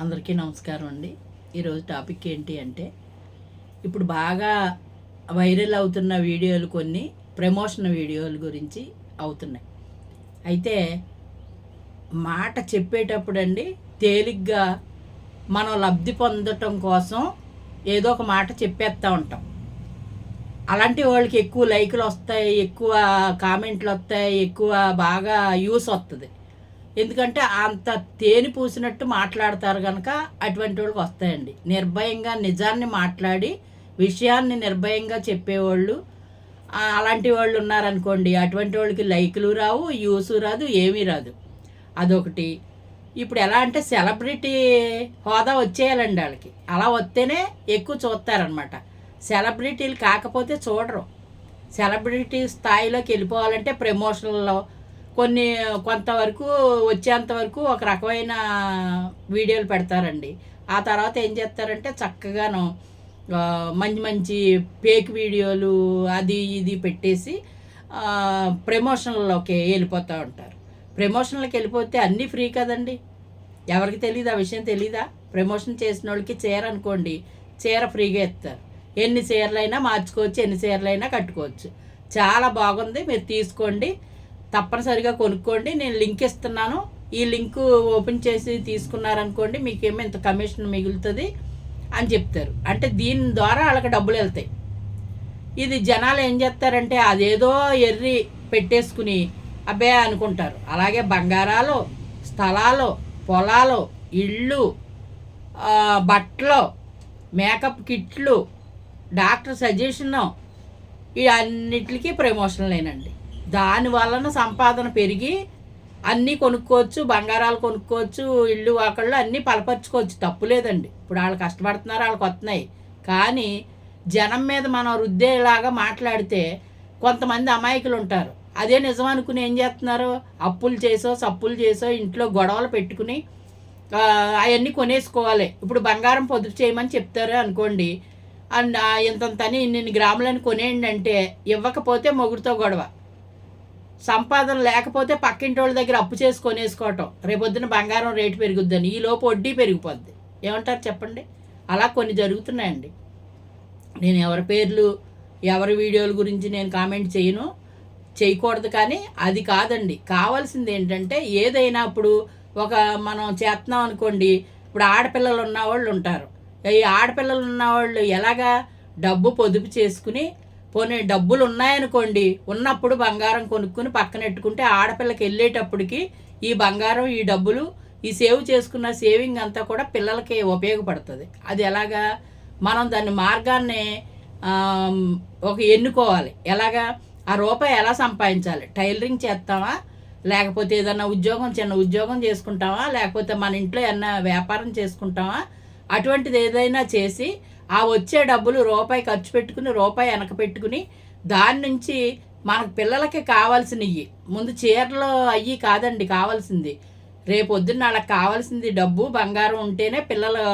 అందరికీ నమస్కారం అండి. ఈరోజు టాపిక్ ఏంటి అంటే ఇప్పుడు బాగా వైరల్ అవుతున్న వీడియోలు కొన్ని ప్రమోషన్ వీడియోల గురించి అవుతున్నాయి. అయితే మాట చెప్పేటప్పుడు అండి తేలిగ్గా మనం లబ్ధి పొందటం కోసం ఏదో ఒక మాట చెప్పేస్తూ ఉంటాం. అలాంటి వాళ్ళకి ఎక్కువ లైకులు వస్తాయి ఎక్కువ కామెంట్లు వస్తాయి ఎక్కువ బాగా యూస్ వస్తుంది ఎందుకంటే అంత తేనె పూసినట్టు మాట్లాడతారు కనుక అటువంటి వాళ్ళకి వస్తాయండి. నిర్భయంగా నిజాన్ని మాట్లాడి విషయాన్ని నిర్భయంగా చెప్పేవాళ్ళు అలాంటి వాళ్ళు ఉన్నారనుకోండి అటువంటి వాళ్ళకి లైకులు రావు యూస్ రాదు ఏమీ రాదు. అదొకటి. ఇప్పుడు ఎలా అంటే సెలబ్రిటీ హోదా వచ్చేయాలండి వాళ్ళకి. అలా వస్తేనే ఎక్కువ చూస్తారనమాట. సెలబ్రిటీలు కాకపోతే చూడరు. సెలబ్రిటీ స్థాయిలోకి వెళ్ళిపోవాలంటే ప్రమోషన్లో కొన్ని కొంతవరకు వచ్చేంత వరకు ఒక రకమైన వీడియోలు పెడతారండి. ఆ తర్వాత ఏం చేస్తారంటే చక్కగాను మంచి మంచి ఫేక్ వీడియోలు అది ఇది పెట్టేసి ప్రమోషన్లోకి వెళ్ళిపోతూ ఉంటారు. ప్రమోషన్లోకి వెళ్ళిపోతే అన్నీ ఫ్రీ కదండి. ఎవరికి తెలియదు ఆ విషయం తెలీదా? ప్రమోషన్ చేసిన వాళ్ళకి చీర అనుకోండి చీర ఫ్రీగా ఇస్తారు. ఎన్ని చీరలైనా మార్చుకోవచ్చు ఎన్ని చీరలైనా కట్టుకోవచ్చు. చాలా బాగుంది మీరు తీసుకోండి. తప్పనిసరిగా కొనుక్కోండి. నేను లింక్ ఇస్తున్నాను. ఈ లింక్ ఓపెన్ చేసి తీసుకున్నారనుకోండి మీకేమో ఇంత కమిషన్ మిగులుతుంది అని చెప్తారు. అంటే దీని ద్వారా వాళ్ళకి డబ్బులు వెళ్తాయి. ఇది జనాలు ఏం చేస్తారంటే అదేదో ఎర్రి పెట్టేసుకుని అబ్బే అనుకుంటారు. అలాగే బంగారాలు స్థలాలు పొలాలు ఇళ్ళు బట్టలు మేకప్ కిట్లు డాక్టర్ సజెషను ఈ అన్నిటికీ ప్రమోషన్లేనండి. దాని వలన సంపాదన పెరిగి అన్నీ కొనుక్కోవచ్చు బంగారాలు కొనుక్కోవచ్చు ఇళ్ళు వాకళ్ళు అన్నీ పలపరుచుకోవచ్చు. తప్పు లేదండి. ఇప్పుడు వాళ్ళు కష్టపడుతున్నారు వాళ్ళకి వస్తున్నాయి కానీ జనం మీద మనం రుద్దేలాగా మాట్లాడితే కొంతమంది అమాయకులు ఉంటారు. అదే నిజం అనుకుని ఏం చేస్తున్నారు? అప్పులు చేసో సప్పులు చేసో ఇంట్లో గొడవలు పెట్టుకుని అవన్నీ కొనేసుకోవాలి. ఇప్పుడు బంగారం పొదుపు చేయమని చెప్తారు అనుకోండి. అండ్ ఇంతంతని ఇన్ని గ్రాములని కొనేయండి అంటే ఇవ్వకపోతే మొగుడుతో గొడవ. సంపాదన లేకపోతే పక్కింటి వాళ్ళ దగ్గర అప్పు చేసి కొనేసుకోవటం రేపొద్దున బంగారం రేటు పెరుగుద్దని ఈ లోపు వడ్డీ పెరిగిపోద్ది. ఏమంటారు చెప్పండి? అలా కొన్ని జరుగుతున్నాయండి. నేను ఎవరి పేర్లు ఎవరి వీడియోల గురించి నేను కామెంట్ చేయను. చేయకూడదు కానీ అది కాదండి. కావాల్సింది ఏంటంటే ఏదైనా ఇప్పుడు ఒక మనం చేస్తున్నాం అనుకోండి ఇప్పుడు ఆడపిల్లలు ఉన్నవాళ్ళు ఉంటారు. ఈ ఆడపిల్లలు ఉన్నవాళ్ళు ఎలాగా డబ్బు పొదుపు చేసుకుని పోనీ డబ్బులు ఉన్నాయనుకోండి ఉన్నప్పుడు బంగారం కొనుక్కుని పక్కనెట్టుకుంటే ఆడపిల్లకి వెళ్ళేటప్పటికి ఈ బంగారం ఈ డబ్బులు ఈ సేవ్ చేసుకున్న సేవింగ్ అంతా కూడా పిల్లలకి ఉపయోగపడుతుంది. అది ఎలాగా? మనం దాని మార్గాన్ని ఒక ఎన్నుకోవాలి. ఎలాగా? ఆ రూపాయి ఎలా సంపాదించాలి? టైలరింగ్ చేస్తామా? లేకపోతే ఏదన్నా ఉద్యోగం చిన్న ఉద్యోగం చేసుకుంటామా? లేకపోతే మన ఇంట్లో ఏమన్నా వ్యాపారం చేసుకుంటామా? అటువంటిది ఏదైనా చేసి ఆ వచ్చే డబ్బులు రూపాయి ఖర్చు పెట్టుకుని రూపాయి వెనక పెట్టుకుని దాని నుంచి మనకు పిల్లలకి కావాల్సినవి. ముందు చీరలు అయ్యి కాదండి కావాల్సింది. రేపొద్దున వాళ్ళకి కావాల్సింది డబ్బు బంగారం ఉంటేనే పిల్లలు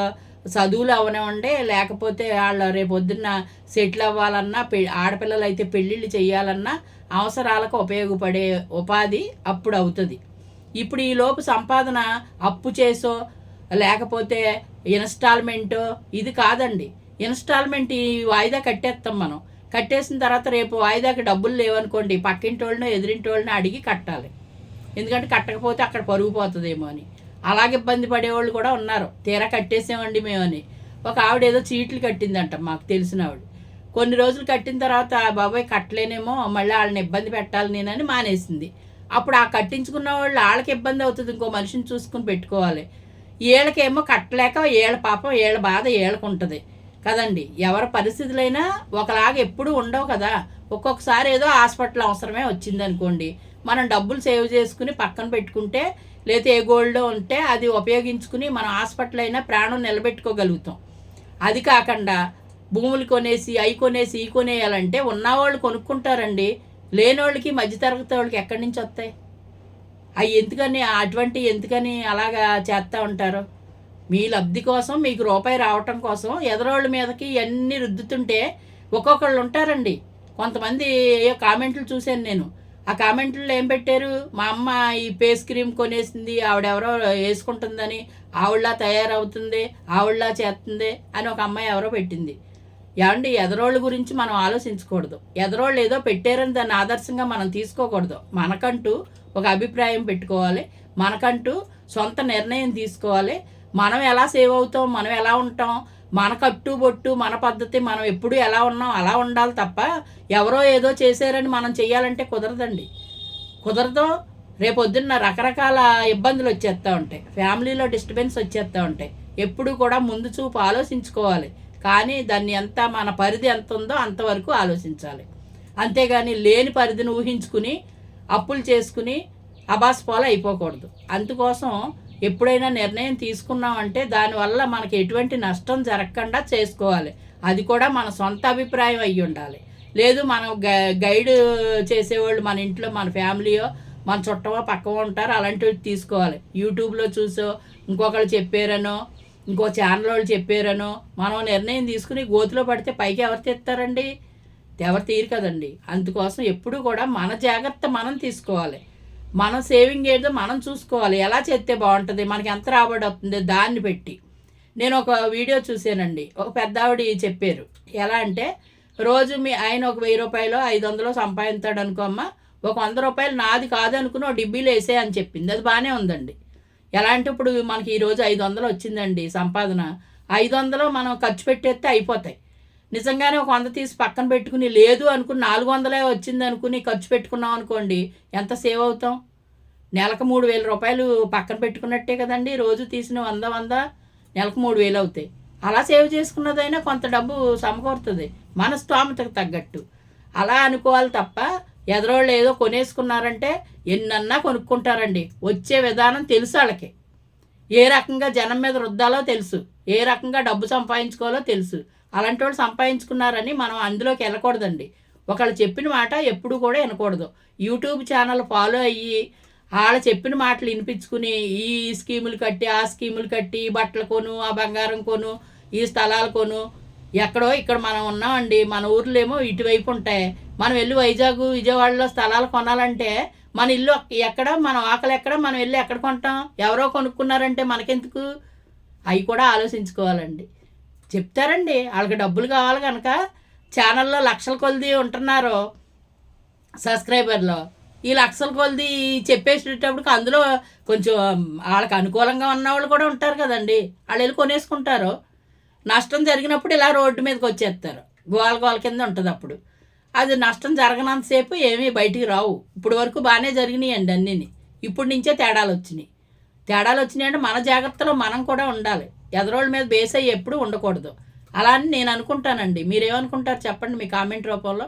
చదువులు అవనివ్వండి లేకపోతే వాళ్ళ రేపొద్దున్న సెటిల్ అవ్వాలన్నా పె ఆడపిల్లలు అయితే పెళ్ళిళ్ళు చేయాలన్నా అవసరాలకు ఉపయోగపడే ఉపాధి అప్పుడు అవుతుంది. ఇప్పుడు ఈ లోపు సంపాదన అప్పు చేసో లేకపోతే ఇన్స్టాల్మెంట్ ఇది కాదండి. ఇన్స్టాల్మెంట్ ఈ వాయిదా కట్టేస్తాం మనం. కట్టేసిన తర్వాత రేపు వాయిదాకి డబ్బులు లేవనుకోండి పక్కింటి వాళ్ళని ఎదిరింటి వాళ్ళని అడిగి కట్టాలి. ఎందుకంటే కట్టకపోతే అక్కడ పరుగు పోతుందేమో అని. అలాగే ఇబ్బంది పడేవాళ్ళు కూడా ఉన్నారు. తీరా కట్టేసామండి మేమని. ఒక ఆవిడ ఏదో చీట్లు కట్టిందంట మాకు తెలిసిన ఆవిడ. కొన్ని రోజులు కట్టిన తర్వాత బాబాయ్ కట్టలేనేమో మళ్ళీ వాళ్ళని ఇబ్బంది పెట్టాలి నేనని మానేసింది. అప్పుడు ఆ కట్టించుకున్న వాళ్ళు వాళ్ళకి ఇబ్బంది అవుతుంది. ఇంకో మనిషిని చూసుకుని పెట్టుకోవాలి. వీళ్ళకేమో కట్టలేక వీళ్ళ పాపం వీళ్ళ బాధ వీళ్ళకుంటుంది ఉంటుంది కదండి? ఎవరి పరిస్థితులైనా ఒకలాగా ఎప్పుడూ ఉండవు కదా. ఒక్కొక్కసారి ఏదో హాస్పిటల్ అవసరమే వచ్చింది అనుకోండి మనం డబ్బులు సేవ్ చేసుకుని పక్కన పెట్టుకుంటే లేకపోతే ఏ గోల్డ్ ఉంటే అది ఉపయోగించుకుని మనం హాస్పిటల్ అయినా ప్రాణం నిలబెట్టుకోగలుగుతాం. అది కాకుండా భూములు కొనేసి అవి కొనేసి ఈ కొనేయాలంటే ఉన్నవాళ్ళు కొనుక్కుంటారండి. లేనోళ్ళకి మధ్యతరగతి వాళ్ళకి ఎక్కడి నుంచి వస్తాయి? అవి ఎందుకని అటువంటి ఎందుకని అలాగా చేస్తూ ఉంటారు? మీ లబ్ధి కోసం మీకు రూపాయి రావటం కోసం ఎదరోళ్ళ మీదకి ఇవన్నీ రుద్దుతుంటే ఒక్కొక్కళ్ళు ఉంటారండి. కొంతమంది ఏయో కామెంట్లు చూశాను నేను. ఆ కామెంట్లో ఏం పెట్టారు? మా అమ్మ ఈ ఫేస్ క్రీమ్ కొనేసింది ఆవిడెవరో వేసుకుంటుందని ఆవిడలా తయారవుతుంది ఆవిడలా చేస్తుంది అని ఒక అమ్మాయి ఎవరో పెట్టింది. ఏమండి ఎదరోళ్ళ గురించి మనం ఆలోచించకూడదు. ఎదరోళ్ళు ఏదో పెట్టారని దాన్ని ఆదర్శంగా మనం తీసుకోకూడదు. మనకంటూ ఒక అభిప్రాయం పెట్టుకోవాలి. మనకంటూ సొంత నిర్ణయం తీసుకోవాలి. మనం ఎలా సేవ్ అవుతాం మనం ఎలా ఉంటాం మన కట్టు బొట్టు మన పద్ధతి మనం ఎప్పుడు ఎలా ఉన్నాం అలా ఉండాలి తప్ప ఎవరో ఏదో చేశారని మనం చేయాలంటే కుదరదండి. కుదరదు. రేపొద్దున్న రకరకాల ఇబ్బందులు వచ్చేస్తూ ఉంటాయి. ఫ్యామిలీలో డిస్టర్బెన్స్ వచ్చేస్తూ ఉంటాయి. ఎప్పుడు కూడా ముందు చూపు ఆలోచించుకోవాలి. కానీ దాన్ని ఎంత మన పరిధి ఎంత ఉందో అంతవరకు ఆలోచించాలి. అంతేగాని లేని పరిధిని ఊహించుకుని అప్పులు చేసుకుని అబాస్పోల అయిపోకూడదు. అందుకోసం ఎప్పుడైనా నిర్ణయం తీసుకున్నామంటే దానివల్ల మనకి ఎటువంటి నష్టం జరగకుండా చేసుకోవాలి. అది కూడా మన సొంత అభిప్రాయం అయ్యి ఉండాలి. లేదు మనం గై- గైడ్ చేసేవాళ్ళు మన ఇంట్లో మన ఫ్యామిలీయో మన చుట్టమో పక్కవో ఉంటారు అలాంటివి తీసుకోవాలి. యూట్యూబ్లో చూసో ఇంకొకళ్ళు చెప్పారనో ఇంకో ఛానల్ వాళ్ళు చెప్పారనో మనం నిర్ణయం తీసుకుని గోతిలో పడితే పైకి ఎవరు తెస్తారండి? ఎవరు తీరు కదండి. అందుకోసం ఎప్పుడు కూడా మన జాగ్రత్త మనం తీసుకోవాలి. మనం సేవింగ్ ఏదో మనం చూసుకోవాలి. ఎలా చేస్తే బాగుంటుంది? మనకి ఎంత రాబడి వస్తుంది? దాన్ని పెట్టి. నేను ఒక వీడియో చూశానండి. ఒక పెద్ద ఆవిడ చెప్పారు. ఎలా అంటే రోజు మీ ఆయన ఒక వెయ్యి రూపాయలు ఐదు వందలు సంపాదిస్తాడు అనుకోమ్మ ఒక వంద రూపాయలు నాది కాదు అనుకుని ఒక డిబ్బీలు వేసే అని చెప్పింది. అది బాగానే ఉందండి. ఎలా అంటే ఇప్పుడు మనకి ఈరోజు ఐదు వందలు వచ్చిందండి సంపాదన? ఐదు వందలు మనం ఖర్చు పెట్టేస్తే అయిపోతాయి. నిజంగానే ఒక వంద తీసి పక్కన పెట్టుకుని లేదు అనుకుని నాలుగు వందలే వచ్చింది అనుకుని ఖర్చు పెట్టుకున్నాం అనుకోండి ఎంత సేవ్ అవుతాం? నెలకు మూడు వేల రూపాయలు పక్కన పెట్టుకున్నట్టే కదండి. రోజు తీసిన వంద వంద నెలకు మూడు వేలు అవుతాయి. అలా సేవ్ చేసుకున్నదైనా కొంత డబ్బు సమకూరుతుంది. మన స్తోమతకు తగ్గట్టు. అలా అనుకోవాలి తప్ప ఎదరోళ్ళు ఏదో కొనేసుకున్నారంటే ఎన్నన్నా కొనుక్కుంటారండి. వచ్చే విధానం తెలుసు వాళ్ళకి ఏ రకంగా జనం మీద రుద్దాలో తెలుసు. ఏ రకంగా డబ్బు సంపాదించుకోవాలో తెలుసు. అలాంటి వాళ్ళు సంపాదించుకున్నారని మనం అందులోకి వెళ్ళకూడదండి. ఒకళ్ళు చెప్పిన మాట ఎప్పుడు కూడా వినకూడదు. యూట్యూబ్ ఛానల్ ఫాలో అయ్యి వాళ్ళు చెప్పిన మాటలు వినిపించుకుని ఈ స్కీములు కట్టి ఆ స్కీములు కట్టి ఈ బట్టలు కొను ఆ బంగారం కొను ఈ స్థలాలు కొను ఎక్కడో ఇక్కడ మనం ఉన్నామండి మన ఊర్లో ఏమో ఇటువైపు ఉంటాయి. మనం వెళ్ళి వైజాగ్ విజయవాడలో స్థలాలు కొనాలంటే మన ఇల్లు ఎక్కడ మన ఆకలి ఎక్కడ మనం వెళ్ళి ఎక్కడ కొంటాం? ఎవరో కొనుక్కున్నారంటే మనకెందుకు? అవి కూడా ఆలోచించుకోవాలండి. చెప్తారండి వాళ్ళకి డబ్బులు కావాలి కనుక ఛానల్లో లక్షల కొలది ఉంటున్నారు సబ్స్క్రైబర్లో. ఈ లక్షల కొలది చెప్పేసేటప్పటికి అందులో కొంచెం వాళ్ళకి అనుకూలంగా ఉన్న వాళ్ళు కూడా ఉంటారు కదండి. వాళ్ళు వెళ్ళి కొనేసుకుంటారు. నష్టం జరిగినప్పుడు ఇలా రోడ్డు మీదకి వచ్చేస్తారు. గోల గోల కింద ఉంటుంది అప్పుడు. అది నష్టం జరగనంతసేపు ఏమీ బయటికి రావు. ఇప్పుడు వరకు బాగానే జరిగినాయండి అన్నీని. ఇప్పుడు నుంచే తేడాలు వచ్చినాయి. తేడాలు వచ్చినాయి అంటే మన జాగ్రత్తలో మనం కూడా ఉండాలి. ఎదరోళ్ళ మీద బేస్ అయ్యి ఎప్పుడు ఉండకూడదు. అలా అని నేను అనుకుంటానండి. మీరేమనుకుంటారు చెప్పండి మీ కామెంట్ రూపంలో.